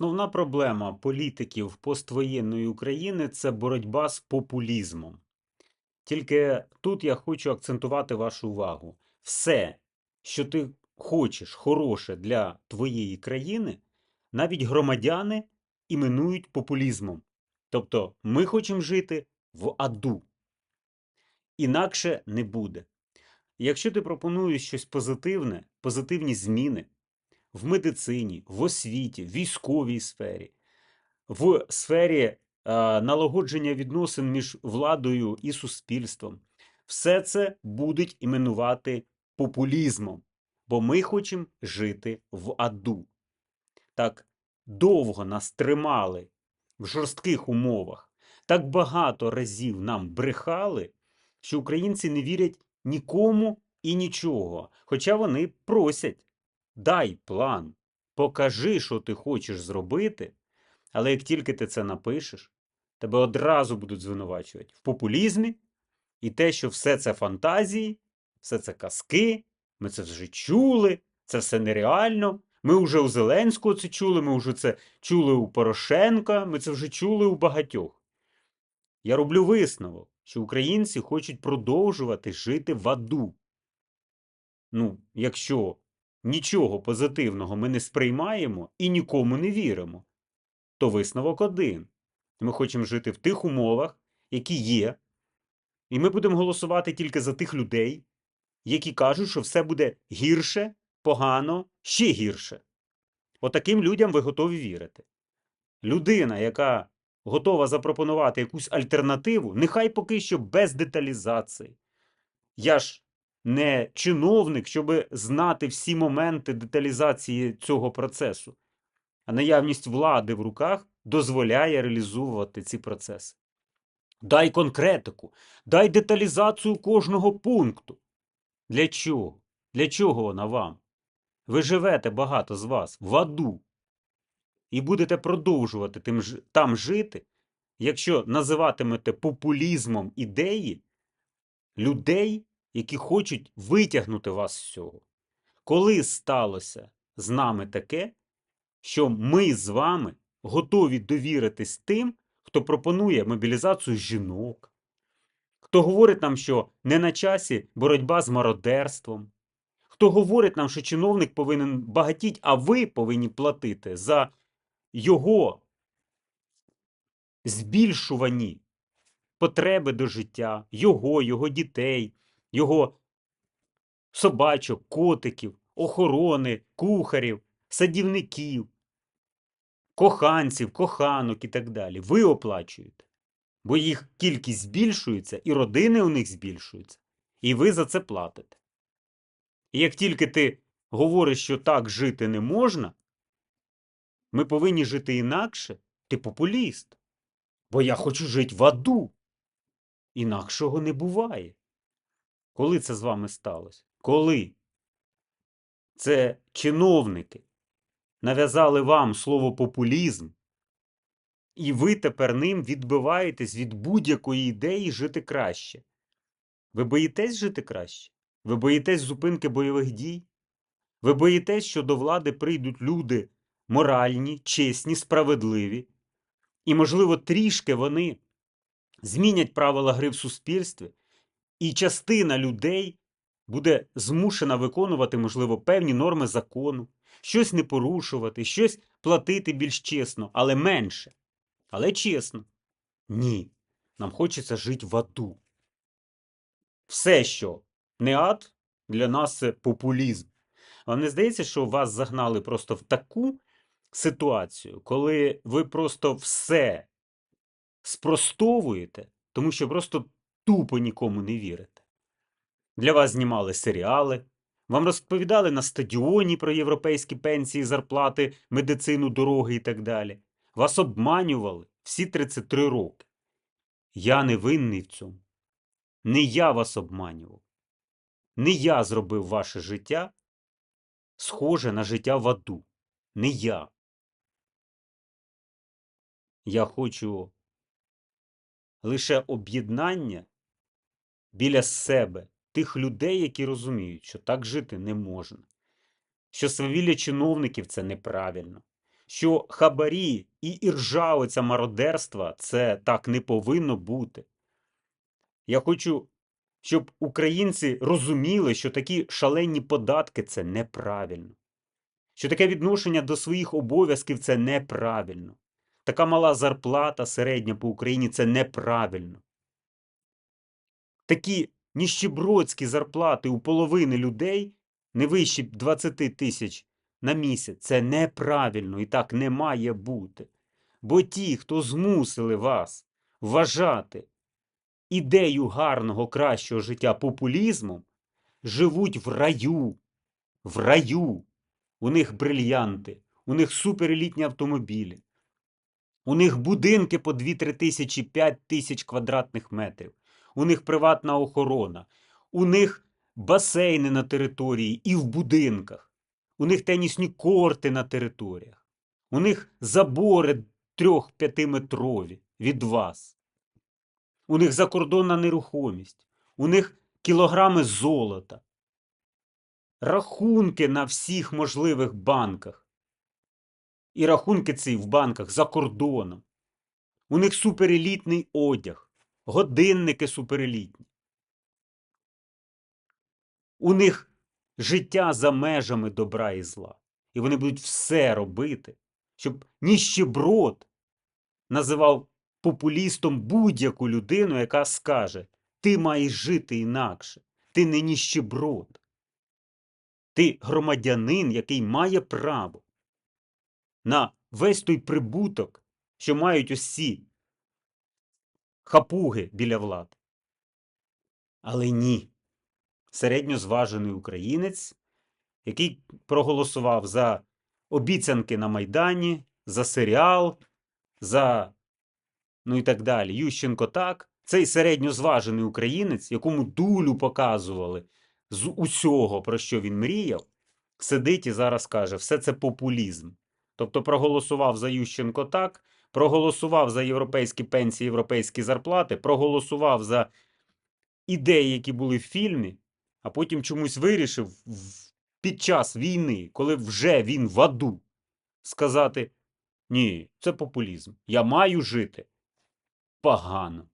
Основна проблема політиків поствоєнної України це боротьба з популізмом. Тільки тут я хочу акцентувати вашу увагу. Все, що ти хочеш хороше для твоєї країни, навіть громадяни іменують популізмом. Тобто ми хочемо жити в аду. Інакше не буде. Якщо ти пропонуєш щось позитивне, позитивні зміни в медицині, в освіті, в військовій сфері, в сфері е, налагодження відносин між владою і суспільством, все це будуть іменувати популізмом, бо ми хочемо жити в аду. Так довго нас тримали в жорстких умовах, так багато разів нам брехали, що українці не вірять нікому і нічого. Хоча вони просять, дай план, покажи, що ти хочеш зробити, але як тільки ти це напишеш, тебе одразу будуть звинувачувати в популізмі і те, що все це фантазії, все це казки, ми це вже чули, це все нереально. Ми вже у Зеленського це чули, ми вже це чули у Порошенка, ми це вже чули у багатьох. Я роблю висновок, що українці хочуть продовжувати жити в аду. Ну, якщо нічого позитивного ми не сприймаємо і нікому не віримо, то висновок один. Ми хочемо жити в тих умовах, які є, і ми будемо голосувати тільки за тих людей, які кажуть, що все буде гірше, погано, ще гірше. Отаким людям ви готові вірити. Людина, яка готова запропонувати якусь альтернативу, нехай поки що без деталізації. Я ж не чиновник, щоб знати всі моменти деталізації цього процесу, а наявність влади в руках дозволяє реалізовувати ці процеси. Дай конкретику, дай деталізацію кожного пункту. Для чого? Для чого вона вам? Ви живете багато з вас в аду і будете продовжувати тим, там жити, якщо називатимете популізмом ідеї людей, які хочуть витягнути вас з цього. Коли сталося з нами таке, що ми з вами готові довіритись тим, хто пропонує мобілізацію жінок, хто говорить нам, що не на часі боротьба з мародерством, хто говорить нам, що чиновник повинен багатіть, а ви повинні платити за його збільшувані потреби до життя, його, його дітей, його собачок, котиків, охорони, кухарів, садівників, коханців, коханок і так далі. Ви оплачуєте. Бо їх кількість збільшується, і родини у них збільшуються. І ви за це платите. І як тільки ти говориш, що так жити не можна, ми повинні жити інакше, ти популіст. Бо я хочу жити в аду. Інакшого не буває. Коли це з вами сталося? Коли? Це чиновники нав'язали вам слово популізм, і ви тепер ним відбиваєтесь від будь-якої ідеї жити краще. Ви боїтесь жити краще? Ви боїтесь зупинки бойових дій? Ви боїтесь, що до влади прийдуть люди моральні, чесні, справедливі, і, можливо, трішки вони змінять правила гри в суспільстві, і частина людей буде змушена виконувати, можливо, певні норми закону, щось не порушувати, щось платити більш чесно, але менше. Але чесно. Ні. Нам хочеться жити в аду. Все, що не ад, для нас це популізм. Вам не здається, що вас загнали просто в таку ситуацію, коли ви просто все спростовуєте, тому що просто тупо нікому не вірите. Для вас знімали серіали, вам розповідали на стадіоні про європейські пенсії, зарплати, медицину, дороги і так далі. Вас обманювали всі 33 роки. Я не винний в цьому. Не я вас обманював. Не я зробив ваше життя схоже на життя в аду. Не я. Я хочу лише об'єднання біля себе тих людей, які розуміють, що так жити не можна, що свавілля чиновників це неправильно, що хабарі і іржа оця мародерства це так не повинно бути. Я хочу, щоб українці розуміли, що такі шалені податки це неправильно. Що таке відношення до своїх обов'язків це неправильно. Така мала зарплата середня по Україні це неправильно. Такі ніщебродські зарплати у половини людей не вищі 20 тисяч на місяць. Це неправильно і так не має бути. Бо ті, хто змусили вас вважати ідею гарного, кращого життя популізмом, живуть в раю. В раю. У них брильянти, у них суперелітні автомобілі. У них будинки по 2-3 тисячі, 5 тисяч квадратних метрів. У них приватна охорона. У них басейни на території і в будинках. У них тенісні корти на територіях. У них забори 3-5 метрові від вас. У них закордонна нерухомість. У них кілограми золота. Рахунки на всіх можливих банках. І рахунки ці в банках за кордоном. У них суперелітний одяг, годинники суперелітні. У них життя за межами добра і зла. І вони будуть все робити, щоб ніщеброд називав популістом будь-яку людину, яка скаже: ти маєш жити інакше, ти не ніщеброд. Ти громадянин, який має право на весь той прибуток, що мають ці хапуги біля влади. Але ні. Середньозважений українець, який проголосував за обіцянки на Майдані, за серіал, за ну і так далі. Ющенко так. Цей середньозважений українець, якому дулю показували з усього, про що він мріяв, сидить і зараз каже, все це популізм. Тобто проголосував за Ющенко так, проголосував за європейські пенсії, європейські зарплати, проголосував за ідеї, які були в фільмі, а потім чомусь вирішив під час війни, коли вже він в аду, сказати: ні, це популізм. Я маю жити погано.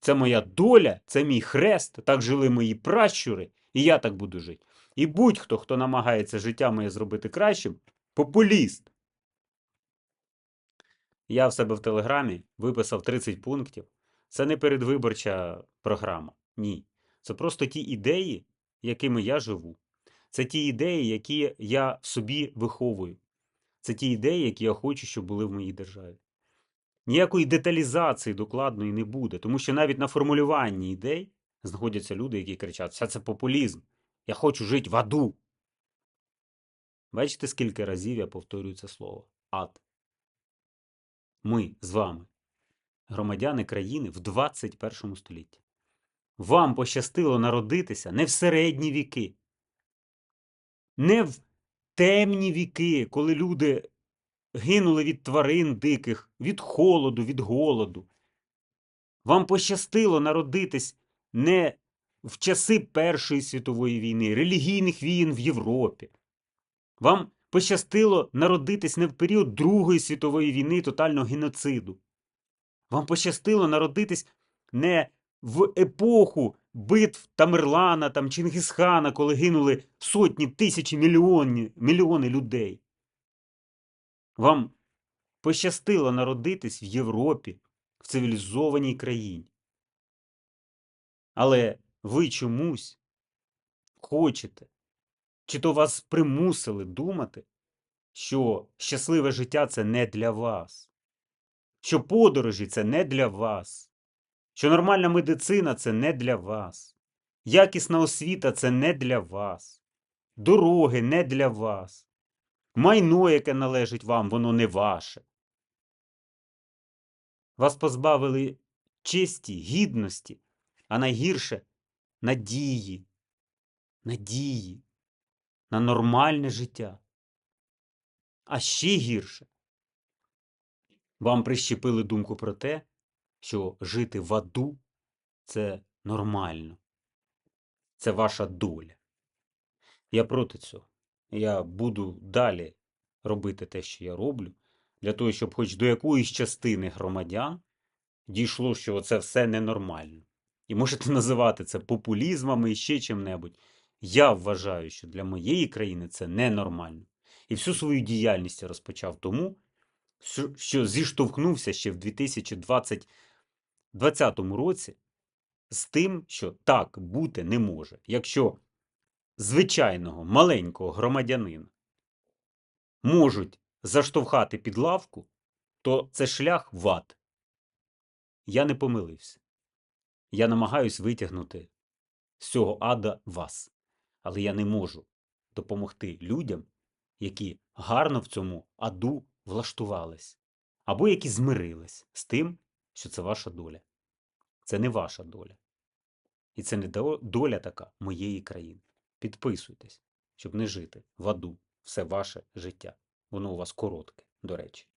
Це моя доля, це мій хрест, так жили мої пращури, і я так буду жити. І будь-хто, хто намагається життя моє зробити кращим, популіст. Я в себе в Телеграмі виписав 30 пунктів. Це не передвиборча програма. Ні. Це просто ті ідеї, якими я живу. Це ті ідеї, які я в собі виховую. Це ті ідеї, які я хочу, щоб були в моїй державі. Ніякої деталізації докладної не буде, тому що навіть на формулюванні ідей знаходяться люди, які кричать: все це популізм. Я хочу жити в аду. Бачите, скільки разів я повторюю це слово ад. Ми з вами, громадяни країни в 21 столітті. Вам пощастило народитися не в середні віки, не в темні віки, коли люди гинули від тварин диких, від холоду, від голоду. Вам пощастило народитись не в часи Першої світової війни, релігійних війн в Європі. Вам пощастило народитись не в період Другої світової війни тотального геноциду. Вам пощастило народитись не в епоху битв Тамерлана, там, Чингісхана, коли гинули сотні, тисячі, мільйони, мільйони людей. Вам пощастило народитись в Європі, в цивілізованій країні. Але ви чомусь хочете, чи то вас примусили думати, що щасливе життя це не для вас, що подорожі це не для вас, що нормальна медицина це не для вас, якісна освіта це не для вас, дороги не для вас, майно, яке належить вам, воно не ваше. Вас позбавили честі, гідності, а найгірше надії, надії на нормальне життя. А ще гірше. Вам прищепили думку про те, що жити в аду це нормально. Це ваша доля. Я проти цього. Я буду далі робити те, що я роблю, для того, щоб хоч до якоїсь частини громадян дійшло, що це все ненормально. І можете називати це популізмами і ще чим-небудь. Я вважаю, що для моєї країни це ненормально. І всю свою діяльність я розпочав тому, що- зіштовхнувся ще в 2020 2020 році з тим, що так бути не може. Якщо звичайного маленького громадянина можуть заштовхати під лавку, то це шлях в ад. Я не помилився. Я намагаюсь витягнути з цього ада вас. Але я не можу допомогти людям, які гарно в цьому аду влаштувались, або які змирились з тим, що це ваша доля. Це не ваша доля. І це не доля така моєї країни. Підписуйтесь, щоб не жити в аду все ваше життя. Воно у вас коротке, до речі.